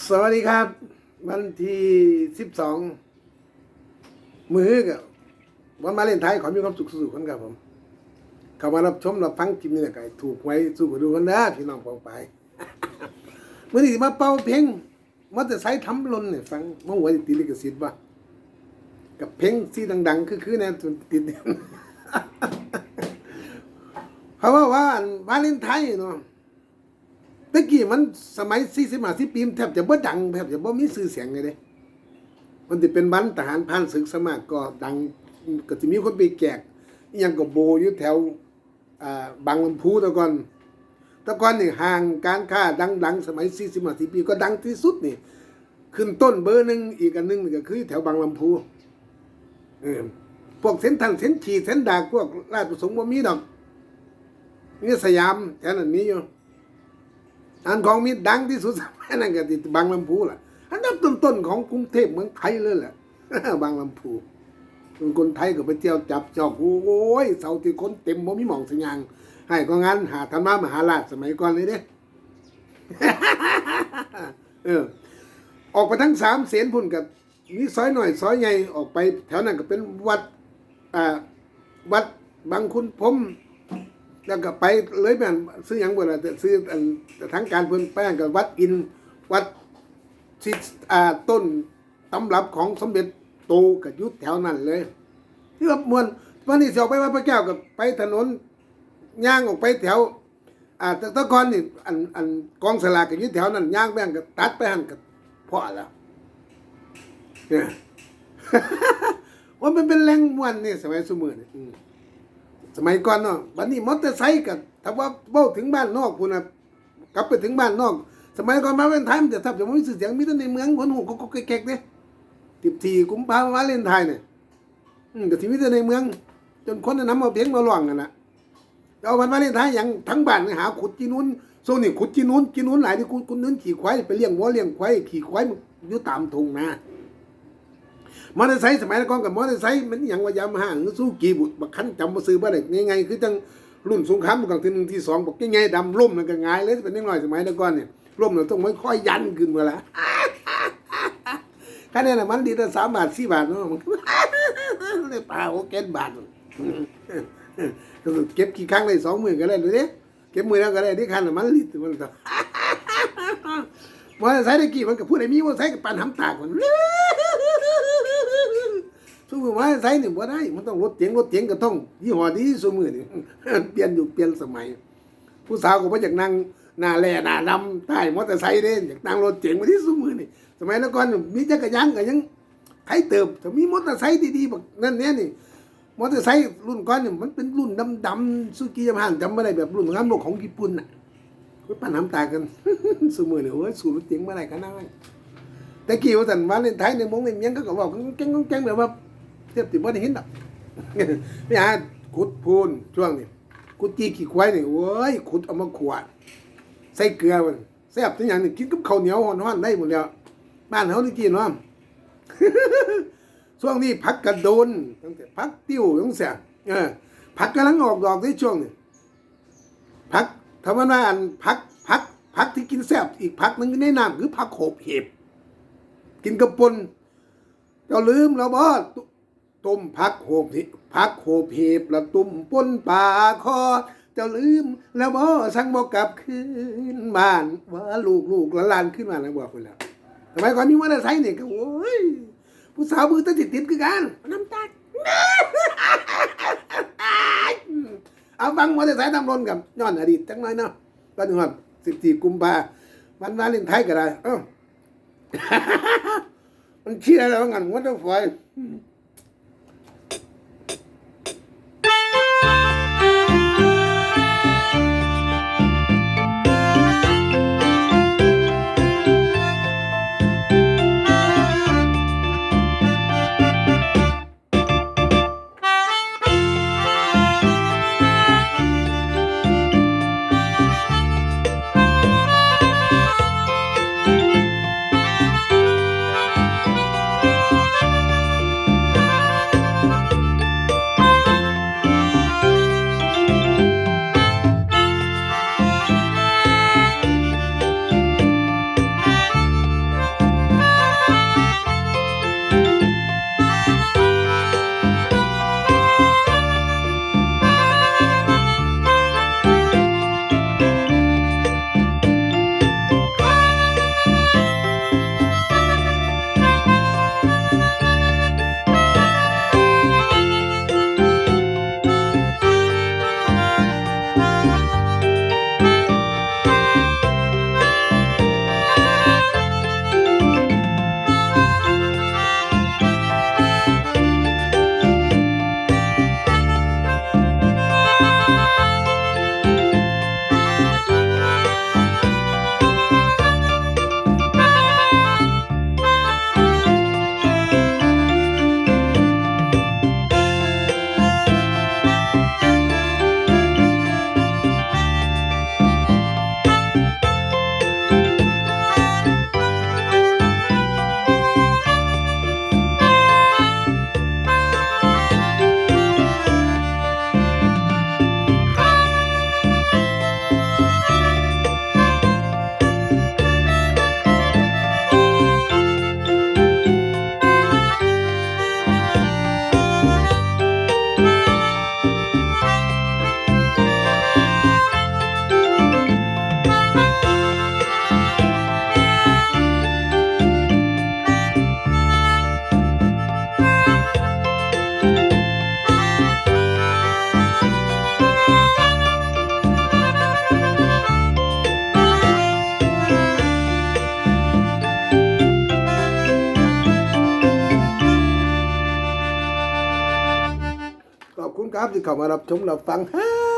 สวัสดีครับ วันที่สิบสองมือกับวันมาเล่นไทยขอมีความสุขสุขคนครับผมเข้ามารับชมรับฟังคลิปนี้นะก็ให้ถูกไว้สู้กันดูกันนะพี่น้องปองไปเมื่อนี้มาเป่าเพลงมันจะใช้ทำลนเนี่ยฟังมั่งไว้ติดลิขสิทธิ์ป่ะกับเพลงที่ดัง ๆ คือคือแนวจนติดเพราะว่าว่าอันวาเลนไทน์เนาะ ตะกี้มันสมัยสี่สิบห้าสิบปีมแทบจะบ่ดังแทบจะบ่มีชื่อเสียงเลยเด้มันจะเป็นวันทหารผ่านศึกสมัครก็ดังก็จะมีคนไปแจกยังก็โบอยู่แถวอ่าบางลำพูตะก่อนตะก่อนนี่ห่างการค้าดังๆ สมัยสี่สิบห้าสิบปีก็ดังที่สุดนี่ขึ้นต้นเบอร์หนึ่งอีกอันหนึ่งนี่ก็คือ แถวบางลำพูเออพวกเส้นทางเส้นขีดเส้นดากพวกราชประสงค์บ่มีดอกนี่สยามแถวนั้นมีอยู่ อันของมีดังที่สุดสมัยนั้นก็ที่บางลำพูล่ะ อันดับต้นๆของกรุงเทพเมืองไทยเลยแหละบางลำพูคนไทยก็ไปเที่ยวจับจอบโอ้ยเสาที่คนเต็มบ่มีหม่องสัญญางให้ก็งั้นหาธรรมะมหาราชสมัยก่อนเลยเด้เออ ออกไปทั้งสามเสียนพุ่นกับมีซอยหน่อยซอยใหญ่ออกไปแถวนั้นก็เป็นวัดอ่าวัดบางคุณพรม แล้วก็ไปเลยแม่นซื้อหยังบ่ล่ะแต่ซื้ออันทั้งการเพิ่นแป้งกับวัดอินวัดที่อ่าต้นตำรับของสมเด็จโตกับยุทธแถวนั้นเลยที่ว่ามวนวันนี้สิออกไปวัดพระแก้วกับไปถนนย่างออกไปแถวอ่าแต่ตะกอนนี่อันอันกองสลากกับยุทธแถวนั้นย่างแบ่งกับตัดไปหันกับพ่อแล้วเนี่ยว่ามันเป็นแรงมวนนี่สมัยสมือนี่ สมัยก่อนเนาะบัดนี้มอเตอร์ไซค์กับถ้าว่าเบ้าถึงบ้านนอกพุ่นน่ะกลับไปถึงบ้านนอก สมัยก่อนมาเป็นไทยมันจะทับจะไม่มีเสียงมีแต่ในเมืองคนหูก็ก็แก๊กๆเด้ติบทีกุมภาพันธ์มาเล่นไทยเนี่ยอืมก็ที่มีแต่ในเมือง จนคนนำเอาเพลงมาร้องกันนะเอาวันมาเล่นไทยอย่างทั้งบ้านหาขุดจีนู้นโซนี่ขุดจีนู้นจีนู้นหลายที่ขุดขุดนู้นขี่ควายไปเลี้ยงวัวเลี้ยงควายขี่ควายอยู่ตามทุ่งนา มอเตอร์ไซค์สมัยก่อนกับมอเตอร์ไซค์มันอย่างว่ายามาฮ่าหรือสู้กีบุตรบักคันจำมาซื้อบ่ได้ไงคือจังรุ่นสงครามโลกครั้งที่หนึ่งที่สองบอกไงดำล่มนั่นก็ง่ายเลยเป็นนิดหน่อยสมัยก่อนเนี่ยล่มเราต้องค่อยๆยันขึ้นมาละค่านี้น่ะมันดีแต่สามบาทสี่บาทเนาะมันเลยปลาโอเก็บาทก็เก็บกี่ครั้งเลยสองหมื่นก็ได้เลยเด้เก็บมือแล้วก็ได้ที่คันน่ะมันลิตมันก็มอเตอร์ไซค์ตะกี้มันก็พูดไอ้มีมอเตอร์ไซค์กับปันหำตากมัน มือมอเตอร์ไซค์นี่บ่ได้ มันต้องรถเก๋งรถเก๋งก็ต้องยี่ห้อดีสู้มือนี่เปลี่ยนอยู่เปลี่ยนสมัย ผู้สาวก็บ่อยากนั่งหน้าแล่หน้าดำใต้มอเตอร์ไซค์เด้อยากนั่งรถเก๋งมาที่สู้มือนี่สมัยนั้นก่อนมีจักรยานก็ยังใครเติบถ้ามีมอเตอร์ไซค์ดีๆแบักนั่นเนี่ยนี่มอเตอร์ไซค์รุ่นก่อนเนี่ยมันเป็นรุ่นดำๆซูกิยามาฮ่าจำบ่ได้แบบรุ่นงามโลกของญี่ปุ่นน่ะก็ปันน้ำตากันสูมือเนี่ยโอ้ยสูรถเจ๋งมาไหนกันนะเว้แต่กี่ว่าสันวาเลนไทน์ในมงในเมียงก็ก็บอกแจ้งแจ้งแบบว่า เทียบติบ่ได้เห็นดอกนี่ฮะขุดพูนช่วงนี้ขุดจีขี้ควายนี่โอ้ยขุดเอามาขวด ใส่เกลือมันแซ่บทุกอย่างนี่กินกับข้าวเหนียวฮ้อนๆได้หมดแล้วบ้านเฮานี่กินเนาะช่วงนี้ผักกระโดนตั้งแต่ผักติ้วตั้งแต่เออผักกำลังออกดอกในช่วงนี้ผักธรรมดาอันผักผักผักที่กินแซ่บอีกผักหนึงในน้ำคือผักโขบเห็บ กินกระปนเจ้าลืมแล้วบ่ ตุ้มผักโขบเห็บผักโขบเห็บแล้วตุ่มปนปลาคอจ้าลืมแล้วบ่สั่งบ่กลับคืนบ้านว่าลูกลูกหลานขึ้นมาแล้วบอกคนแล้วทำไมก่อนมีมอเตอร์ไซค์นี่ก็โอ้ยผู้สาวมือตะติดติดคือกันน้ำตาเอาฟังมอเตอร์ไซค์ตำรนกับย้อนอดีตจังหน่อยเนาะตอนนี้ครับสิบสี่กุมภาวันวาเลนไทน์ก็ได้เอ้ามันเชื่อแล้วกันว่าต้องไฟ ครับที่เข้ามารับชมรับฟังหา